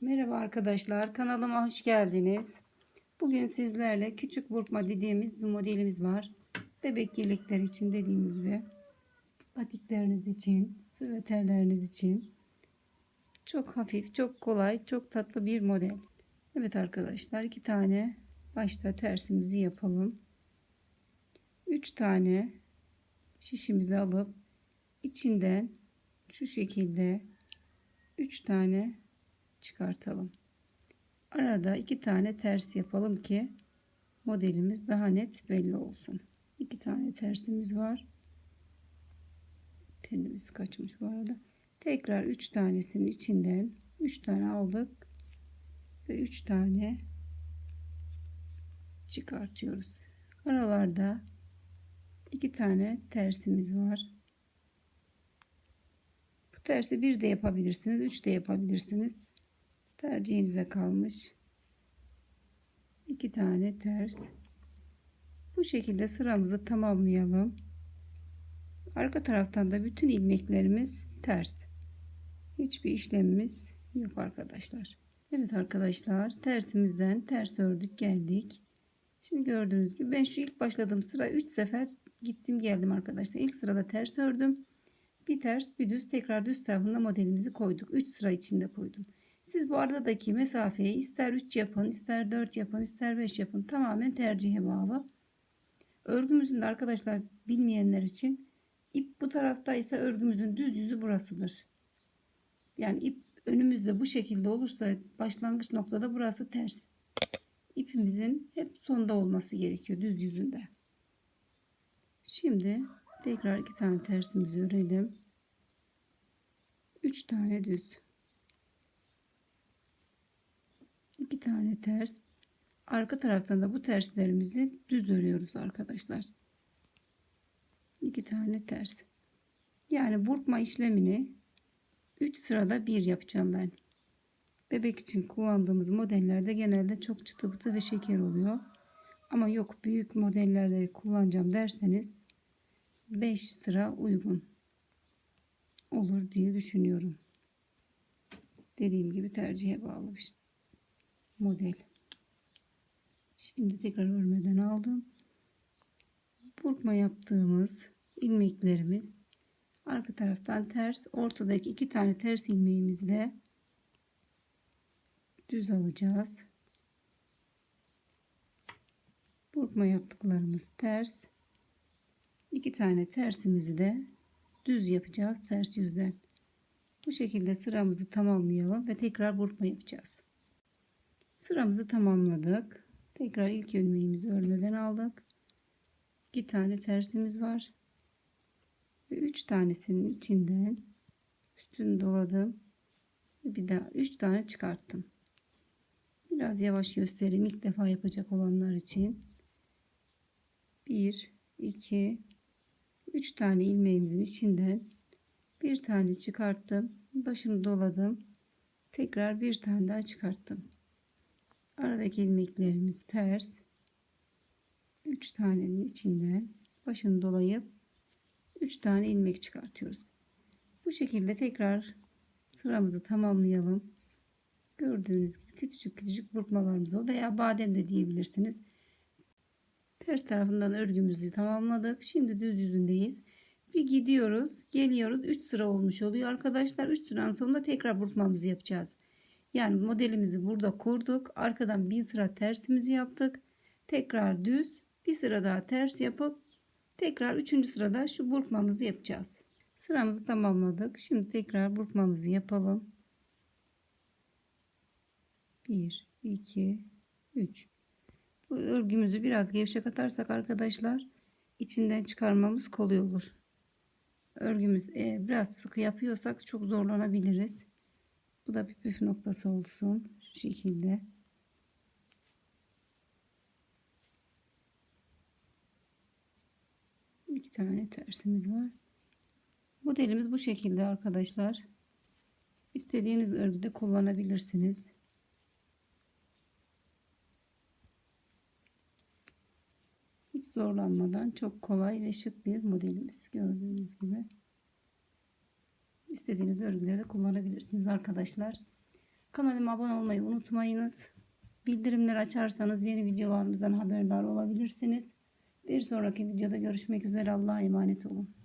Merhaba arkadaşlar, kanalıma hoş geldiniz. Bugün sizlerle küçük burkma dediğimiz bir modelimiz var. Bebek yelekleri için dediğim gibi, patikleriniz için, süveterleriniz için çok hafif, çok kolay, çok tatlı bir model. Evet arkadaşlar, iki tane başta tersimizi yapalım. Üç tane şişimizi alıp içinden şu şekilde üç tane çıkartalım. Arada iki tane ters yapalım ki modelimiz daha net belli olsun. İki tane tersimiz var. Telimiz kaçmış bu arada. Tekrar üç tanesinin içinden üç tane aldık ve üç tane çıkartıyoruz. Aralarda iki tane tersimiz var. Bu tersi bir de yapabilirsiniz, üç de yapabilirsiniz. Tercihinize kalmış. iki tane ters. Bu şekilde sıramızı tamamlayalım. Arka taraftan da bütün ilmeklerimiz ters. Hiçbir işlemimiz yok arkadaşlar. Evet arkadaşlar tersimizden ters ördük geldik. Şimdi gördüğünüz gibi ben şu ilk başladığım sıra 3 sefer gittim geldim arkadaşlar. İlk sırada ters ördüm. Bir ters bir düz tekrar düz tarafında modelimizi koyduk. 3 sıra içinde koydum. Siz bu aradaki mesafeyi ister 3 yapın, ister 4 yapın, ister 5 yapın. Tamamen tercihe bağlı. Örgümüzün de arkadaşlar bilmeyenler için ip bu tarafta ise örgümüzün düz yüzü burasıdır. Yani ip önümüzde bu şekilde olursa başlangıç noktada burası ters. İpimizin hep sonda olması gerekiyor düz yüzünde. Şimdi tekrar iki tane tersimizi örelim. Üç tane düz. İki tane ters. Arka taraftan da bu terslerimizi düz örüyoruz arkadaşlar. iki tane ters. Yani burkma işlemini 3 sırada bir yapacağım ben. Bebek için kullandığımız modellerde genelde çok çıtı pıtı ve şeker oluyor. Ama yok büyük modellerde kullanacağım derseniz 5 sıra uygun olur diye düşünüyorum. Dediğim gibi tercihe bağlı bir model. Şimdi tekrar örmeden aldım. Burkma yaptığımız ilmeklerimiz arka taraftan ters ortadaki iki tane ters ilmeğimizle düz alacağız. Burkma yaptıklarımız ters. iki tane tersimizi de düz yapacağız ters yüzden. Bu şekilde sıramızı tamamlayalım ve tekrar burkma yapacağız. Sıramızı tamamladık. Tekrar ilk ilmeğimizi örmeden aldık. 2 tane tersimiz var. Ve 3 tanesinin içinden üstünü doladım. Bir daha 3 tane çıkarttım. Biraz yavaş göstereyim ilk defa yapacak olanlar için. 1 2 3 tane ilmeğimizin içinden bir tane çıkarttım. Başını doladım. Tekrar bir tane daha çıkarttım. Aradaki ilmeklerimiz ters. 3 tanenin içinden başını dolayıp 3 tane ilmek çıkartıyoruz. Bu şekilde tekrar sıramızı tamamlayalım. Gördüğünüz gibi küçücük küçücük burkmalarımız oldu veya badem de diyebilirsiniz. Ters tarafından örgümüzü tamamladık. Şimdi düz yüzündeyiz. Bir gidiyoruz, geliyoruz. 3 sıra olmuş oluyor arkadaşlar. 3 sıranın sonunda tekrar burkmamızı yapacağız. Yani modelimizi burada kurduk. Arkadan bir sıra tersimizi yaptık. Tekrar düz bir sıra daha ters yapıp tekrar üçüncü sırada şu burkmamızı yapacağız. Sıramızı tamamladık. Şimdi tekrar burkmamızı yapalım. 1 2 3 Bu örgümüzü biraz gevşek atarsak arkadaşlar içinden çıkarmamız kolay olur. Örgümüz eğer biraz sıkı yapıyorsak çok zorlanabiliriz. Bu da bir püf noktası olsun. Şu şekilde. İki tane tersimiz var. Modelimiz bu şekilde arkadaşlar. İstediğiniz örgüde kullanabilirsiniz. Hiç zorlanmadan çok kolay ve şık bir modelimiz gördüğünüz gibi. İstediğiniz örgülerde kullanabilirsiniz arkadaşlar. Kanalıma abone olmayı unutmayınız. Bildirimleri açarsanız yeni videolarımızdan haberdar olabilirsiniz. Bir sonraki videoda görüşmek üzere. Allah'a emanet olun.